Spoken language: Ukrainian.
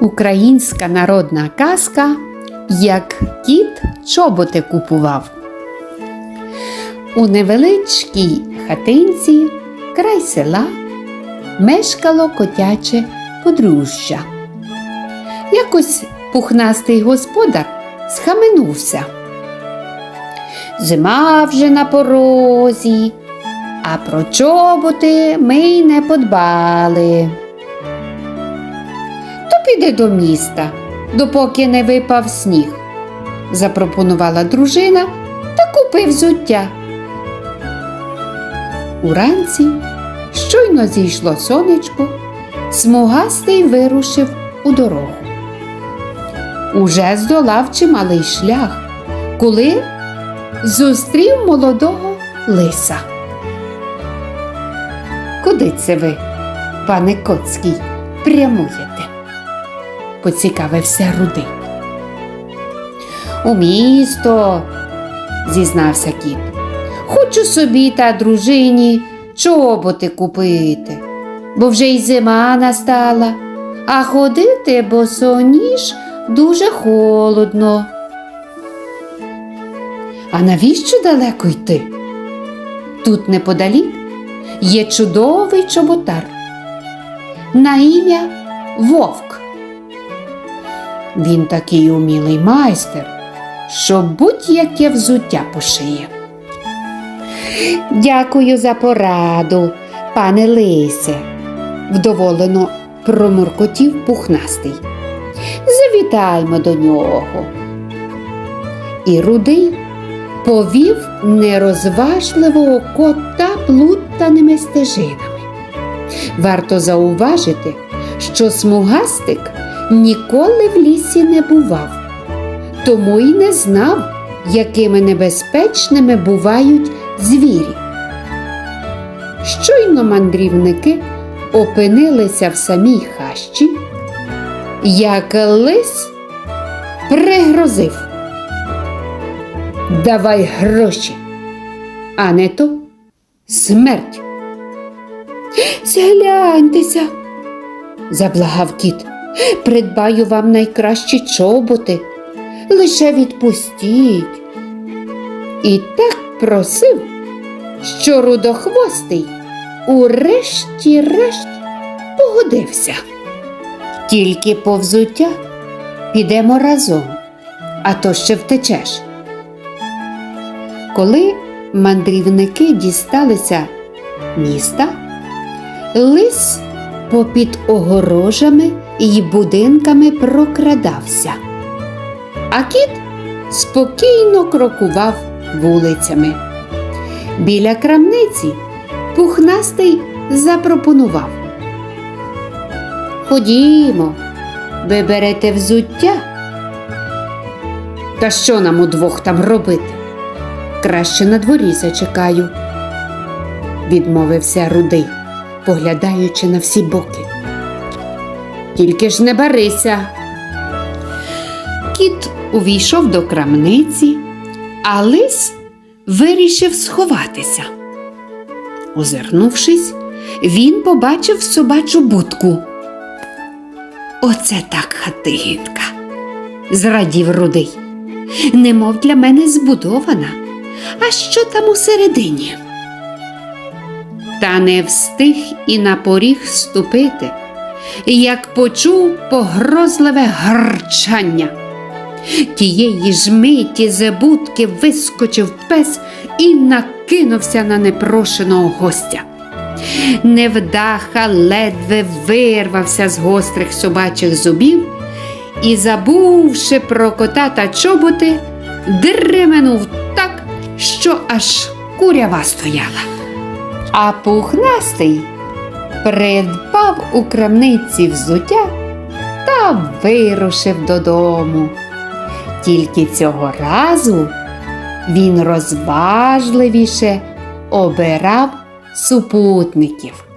Українська народна казка Як кіт чоботи купував. У невеличкій хатинці край села мешкало котяче подружжя. Якось пухнастий господар схаменувся. Зима вже на порозі, а про чоботи ми й не подбали. То піди до міста, допоки не випав сніг, запропонувала дружина та купи взуття. Уранці щойно зійшло сонечко, смугастий вирушив у дорогу. Уже здолав чималий шлях, коли зустрів молодого лиса. Куди це ви, пане Коцький, прямуєте? Поцікавився рудий. У місто, зізнався кіт. Хочу собі та дружині чоботи купити, бо вже й зима настала, а ходити босоніж дуже холодно. А навіщо далеко йти? Тут неподалік є чудовий чоботар на ім'я Вовк. Він такий умілий майстер, що будь-яке взуття пошиє. Дякую за пораду, пане Лисе, вдоволено промуркотів пухнастий. Завітаймо до нього. І рудий повів нерозважливого кота плутаними стежинами. Варто зауважити, що смугастик ніколи в лісі не бував, тому й не знав, якими небезпечними бувають звірі. Щойно мандрівники опинилися в самій хащі, як лис пригрозив. Давай гроші, а не то смерть. Згляньтеся, заблагав кіт. Придбаю вам найкращі чоботи, лише відпустіть. І так просив, що рудохвостий урешті-решт погодився. Тільки по взуття підемо разом, а то ще втечеш. Коли мандрівники дісталися міста, лис попід огорожами і будинками прокрадався, а кіт спокійно крокував вулицями. Біля крамниці пухнастий запропонував. Ходімо, ви берете взуття. Та що нам удвох там робити? Краще на дворі зачекаю, відмовився рудий, поглядаючи на всі боки. Тільки ж не барися. Кіт увійшов до крамниці, а лис вирішив сховатися. Озирнувшись, він побачив собачу будку. Оце так хатинка, зрадів рудий. Немов для мене збудована. А що там усередині? Та не встиг і на поріг ступити, як почув погрозливе гарчання. Тієї ж миті з будки вискочив пес і накинувся на непрошеного гостя. Невдаха ледве вирвався з гострих собачих зубів і, забувши про кота та чоботи, дременув так, що аж курява стояла. А пухнастий придбав у крамниці взуття та вирушив додому. Тільки цього разу він розважливіше обирав супутників.